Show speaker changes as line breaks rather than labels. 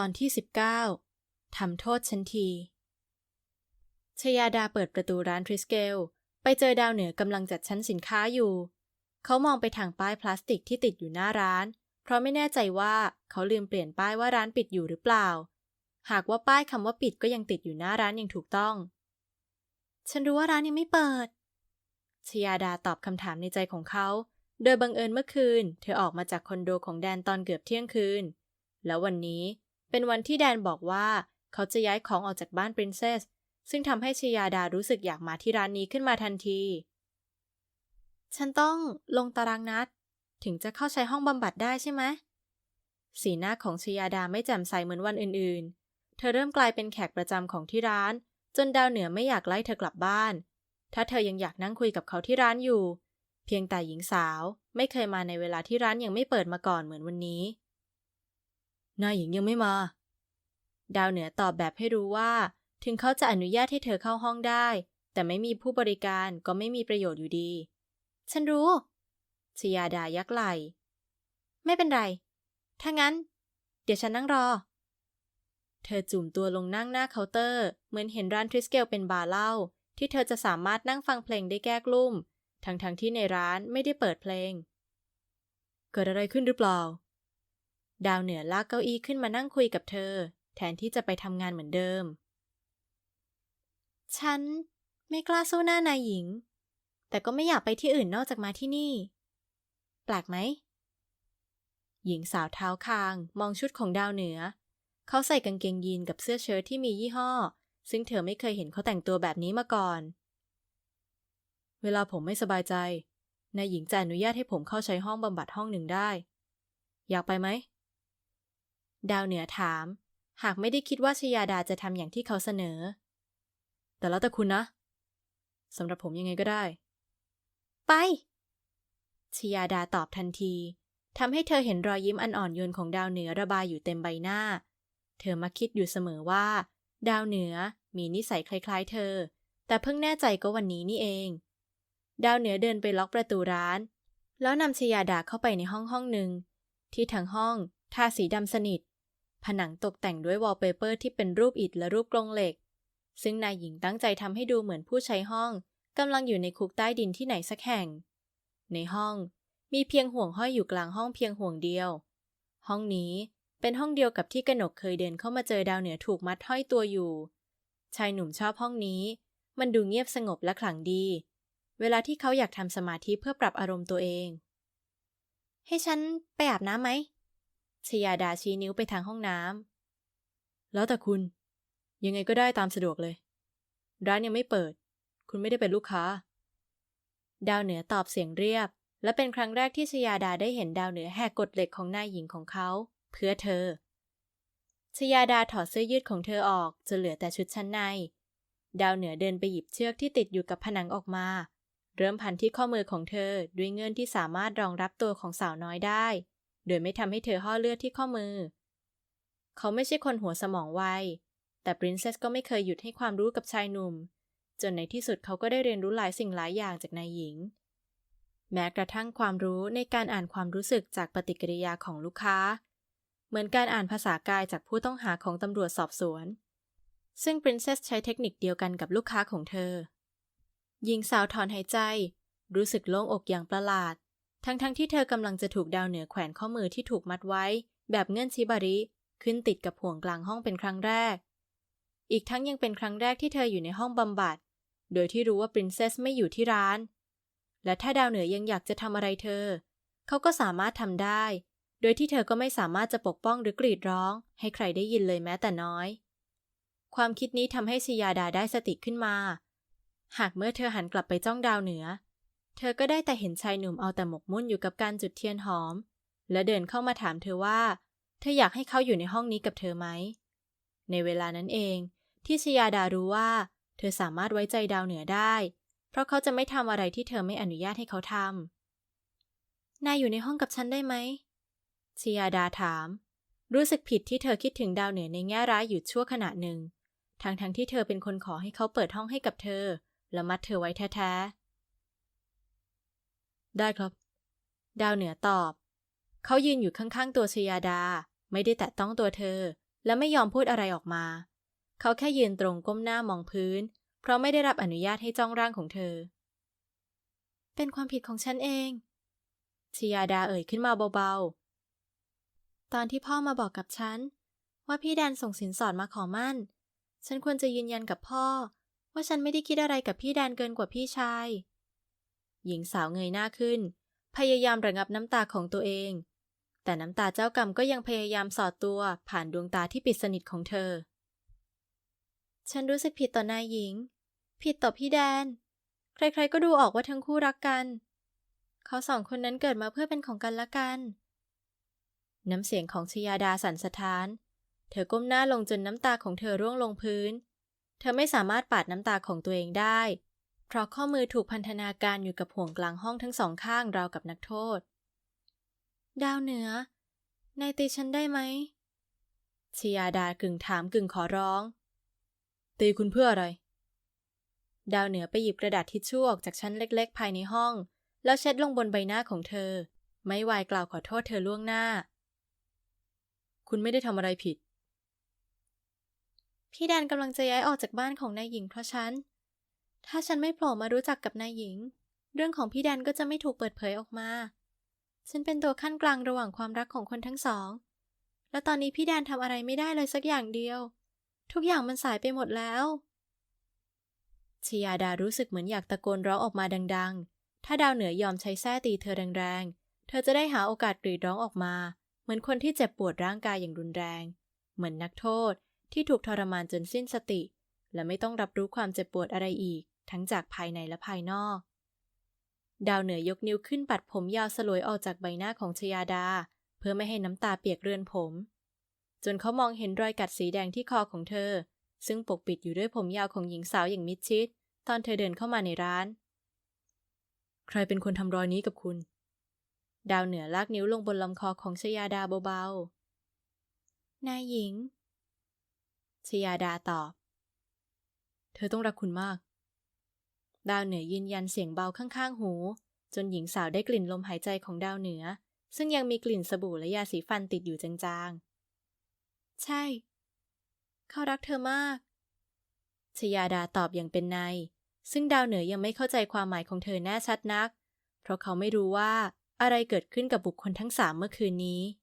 อนที่ 19ทำโทษฉันทีชยาดาเปิดประตูร้านทริสเกล ไปเจอดาวเหนือกำลังจัดชั้นสินค้าอยู่ เขามองไปทางป้ายพลาสติกที่ติดอยู่หน้าร้าน เพราะไม่แน่ใจว่าเขาลืมเปลี่ยนป้ายว่าร้านปิดอยู่หรือเปล่า หากว่าป้ายคำว่าปิดก็ยังติดอยู่หน้าร้านอย่างถูกต้อง ฉันรู้ว่าร้านยังไม่เปิดชยาดาตอบคำถามในใจของเขา โดยบังเอิญเมื่อคืน เธอออกมาจากคอนโดของแดนตอนเกือบเที่ยงคืน แล้ววันนี้ เป็นวันที่แดนบอกว่าเขาจะย้ายของออกจากบ้านปรินเซส ซึ่งทำให้ชยาดารู้สึกอยากมาที่ร้านนี้ขึ้นมาทันที ฉันต้องลงตารางนัด ถึงจะเข้าใช้ห้องบำบัดได้ใช่ไหม สีหน้าของชยาดาไม่แจ่มใสเหมือนวันอื่นๆ เธอเริ่มกลายเป็นแขกประจำของที่ร้าน จนดาวเหนือไม่อยากไล่เธอกลับบ้าน ถ้าเธอยังอยากนั่งคุยกับเขาที่ร้านอยู่ เพียงแต่หญิงสาวไม่เคยมาในเวลาที่ร้านยังไม่เปิดมาก่อนเหมือนวันนี้ นายหญิงยังไม่มา ดาวเหนือตอบแบบให้รู้ว่า ถึงเขาจะอนุญาตให้เธอเข้าห้องได้ แต่ไม่มีผู้บริการก็ไม่มีประโยชน์อยู่ดี ฉันรู้ชยาดายักไหล ไม่เป็นไร ถ้างั้น เดี๋ยวฉันนั่งรอ เธอจุ่มตัวลงนั่งหน้าเคาน์เตอร์ เหมือนเห็นร้านทริสเกลเป็นบาร์เหล้าที่เธอจะสามารถนั่งฟังเพลงได้แก้กลุ่ม ทั้งๆทที่ในร้านไม่ได้เปิดเพลง เกิดอะไรขึ้นหรือเปล่า ดาวเหนือลากเก้าอี้ขึ้นมานั่งคุยกับเธอ แทนที่จะไปทำงานเหมือนเดิม ฉันไม่กล้าสู้หน้านายหญิง แต่ก็ไม่อยากไปที่อื่นนอกจากมาที่นี่ แปลกไหม หญิงสาวเท้าคางมองชุดของดาวเหนือ เขาใส่กางเกงยีนกับเสื้อเชิ้ตที่มียี่ห้อ ซึ่งเธอไม่เคยเห็นเขาแต่งตัวแบบนี้มาก่อน เวลาผมไม่สบายใจ นายหญิงจะอนุญาตให้ผมเข้าใช้ห้องบำบัดห้องหนึ่งได้ อยากไปไหม ดาวเหนือถาม หากไม่ได้คิดว่าชยาดาจะทำอย่างที่เขาเสนอ แต่แล้วแต่คุณนะสำหรับผมยังไงก็ได้ ไป ชยาดาตอบทันทีทำให้เธอเห็นรอยยิ้มอันอ่อนโยนของดาวเหนือระบายอยู่เต็มใบหน้า เธอมักคิดอยู่เสมอว่า ดาวเหนือมีนิสัยคล้ายๆ เธอ แต่เพิ่งแน่ใจก็วันนี้นี่เอง ดาวเหนือเดินไปล็อกประตูร้าน แล้วนำชยาดาเข้าไปในห้องห้องหนึ่งที่ทั้งห้องทาสีดำสนิท ผนังตกแต่งด้วยวอลเปเปอร์ที่เป็นรูปอิฐและรูปกรงเหล็ก ซึ่งนายหญิงตั้งใจทำให้ดูเหมือนผู้ใช้ห้องกำลังอยู่ในคุกใต้ดินที่ไหนสักแห่ง ในห้องมีเพียงห่วงห้อยอยู่กลางห้องเพียงห่วงเดียว ห้องนี้เป็นห้องเดียวกับที่กนกเคยเดินเข้ามาเจอดาวเหนือถูกมัดห้อยตัวอยู่ ชายหนุ่มชอบห้องนี้ มันดูเงียบสงบและขลังดี เวลาที่เขาอยากทำสมาธิเพื่อปรับอารมณ์ตัวเอง ให้ฉันไปอาบน้ำไหม ชยาดาชี้นิ้วไปทางห้องน้ำแล้วแต่คุณ ยังไงก็ได้ตามสะดวกเลย ร้านยังไม่เปิด คุณไม่ได้เป็นลูกค้า ดาวเหนือตอบเสียงเรียบ และเป็นครั้งแรกที่ชยาดาได้เห็นดาวเหนือแหกกฎเหล็กของนายหญิงของเขา เพื่อเธอชยาดาถอดเสื้อยืดของเธอออกจนเหลือแต่ชุดชั้นใน ดาวเหนือเดินไปหยิบเชือกที่ติดอยู่กับผนังออกมา เริ่มพันที่ข้อมือของเธอด้วยเงื่อนที่สามารถรองรับตัวของสาวน้อยได้ โดยไม่ทำให้เธอห่อเลือดที่ข้อมือ เขาไม่ใช่คนหัวสมองไว แต่ปรินเซสก็ไม่เคยหยุดให้ความรู้กับชายหนุ่ม จนในที่สุดเขาก็ได้เรียนรู้หลายสิ่งหลายอย่างจากนายหญิง แม้กระทั่งความรู้ในการอ่านความรู้สึกจากปฏิกิริยาของลูกค้า เหมือนการอ่านภาษากายจากผู้ต้องหาของตำรวจสอบสวน ซึ่งปรินเซสใช้เทคนิคเดียวกันกับลูกค้าของเธอ หญิงสาวถอนหายใจ รู้สึกโล่งอกอย่างประหลาด ทั้งๆทที่เธอกำลังจะถูกดาวเหนือแขวนข้อมือที่ถูกมัดไว้ แบบเงื่อนชิบาริขึ้นติดกับห่วงกลางห้องเป็นครั้งแรก อีกทั้งยังเป็นครั้งแรกที่เธออยู่ในห้องบำบัด โดยที่รู้ว่าปรินเซสไม่อยู่ที่ร้าน และถ้าดาวเหนือยังอยากจะทำอะไรเธอ เขาก็สามารถทำได้ โดยที่เธอก็ไม่สามารถจะปกป้องหรือกรีดร้อง ให้ใครได้ยินเลยแม้แต่น้อย ความคิดนี้ทำให้ชยาดาได้สติขึ้นมา หากเมื่อเธอหันกลับไปจ้องดาวเหนือ เธอก็ได้แต่เห็นชายหนุ่มเอาแต่หมกมุ่นอยู่กับการจุดเทียนหอม และเดินเข้ามาถามเธอว่า เธออยากให้เขาอยู่ในห้องนี้กับเธอไหม ในเวลานั้นเอง ที่ชยาดารู้ว่า เธอสามารถไว้ใจดาวเหนือได้ เพราะเขาจะไม่ทำอะไรที่เธอไม่อนุญาตให้เขาทำนายอยู่ในห้องกับฉันได้ไหมชยาดาถาม รู้สึกผิดที่เธอคิดถึงดาวเหนือในแง่ร้ายอยู่ชั่วขณะหนึ่งทั้งๆทที่เธอเป็นคนขอให้เขาเปิดห้องให้กับเธอ และมัดเธอไว้แท้ๆ ได้ครับ ดาวเหนือตอบ เขายืนอยู่ข้างๆ ตัวชยาดา ไม่ได้แตะต้องตัวเธอ และไม่ยอมพูดอะไรออกมา เขาแค่ยืนตรงก้มหน้ามองพื้น เพราะไม่ได้รับอนุญาตให้จ้องร่างของเธอ เป็นความผิดของฉันเองชยาดาเอ่ยขึ้นมาเบาๆ ตอนที่พ่อมาบอกกับฉัน ว่าพี่แดนส่งสินสอดมาขอมั่น ฉันควรจะยืนยันกับพ่อ ว่าฉันไม่ได้คิดอะไรกับพี่แดนเกินกว่าพี่ชาย หญิงสาวเงยหน้าขึ้น พยายามระงับน้ำตาของตัวเอง แต่น้ำตาเจ้ากรรมก็ยังพยายามสอดตัวผ่านดวงตาที่ปิดสนิทของเธอ ฉันรู้สึกผิดต่อนายหญิง ผิดต่อพี่แดน ใครๆก็ดูออกว่าทั้งคู่รักกัน เขาสองคนนั้นเกิดมาเพื่อเป็นของกันและกัน น้ำเสียงของชยาดาสั่นสะท้าน เธอก้มหน้าลงจนน้ำตาของเธอร่วงลงพื้น เธอไม่สามารถปาดน้ำตาของตัวเองได้ เพราะข้อมือถูกพันธนาการอยู่กับห่วงกลางห้องทั้งสองข้างราวกับนักโทษ ดาวเหนือนายตีฉันได้ไหมชยาดากึ่งถามกึ่งขอร้อง ตีคุณเพื่ออะไร ดาวเหนือไปหยิบกระดาษทิชชู่ออกจากชั้นเล็ก ๆ ภายในห้อง แล้วเช็ดลงบนใบหน้าของเธอ ไม่วายกล่าวขอโทษเธอล่วงหน้า คุณไม่ได้ทำอะไรผิด พี่แดนกำลังจะย้ายออกจากบ้านของนายหญิงเพราะฉัน ถ้าฉันไม่โผล่มารู้จักกับนายหญิง เรื่องของพี่แดนก็จะไม่ถูกเปิดเผยออกมา ฉันเป็นตัวขั้นกลางระหว่างความรักของคนทั้งสอง และตอนนี้พี่แดนทำอะไรไม่ได้เลยสักอย่างเดียว ทุกอย่างมันสายไปหมดแล้วชยาดารู้สึกเหมือนอยากตะโกนร้องออกมาดัง ๆ ถ้าดาวเหนือยอมใช้แส้ตีเธอแรงๆ เธอจะได้หาโอกาสกรีดร้องออกมา เหมือนคนที่เจ็บปวดร่างกายอย่างรุนแรง เหมือนนักโทษที่ถูกทรมานจนสิ้นสติ และไม่ต้องรับรู้ความเจ็บปวดอะไรอีก ทั้งจากภายในและภายนอก ดาวเหนือยกนิ้วขึ้นปัดผมยาวสลวยออกจากใบหน้าของชยาดา เพื่อไม่ให้น้ำตาเปียกเรือนผม จนเขามองเห็นรอยกัดสีแดงที่คอของเธอ ซึ่งปกปิดอยู่ด้วยผมยาวของหญิงสาวอย่างมิดชิด ตอนเธอเดินเข้ามาในร้าน ใครเป็นคนทำรอยนี้กับคุณ ดาวเหนือลากนิ้วลงบนลำคอของชยาดาเบาๆนายหญิงชยาดาตอบ เธอต้องรักคุณมาก ดาวเหนือยืนยันเสียงเบาข้างๆหู จนหญิงสาวได้กลิ่นลมหายใจของดาวเหนือ ซึ่งยังมีกลิ่นสบู่และยาสีฟันติดอยู่จางๆ ใช่ เขารักเธอมากชยาดาตอบอย่างเป็นใน ซึ่งดาวเหนือยังไม่เข้าใจความหมายของเธอแน่ชัดนัก เพราะเขาไม่รู้ว่าอะไรเกิดขึ้นกับบุคคลทั้งสามเมื่อคืนนี้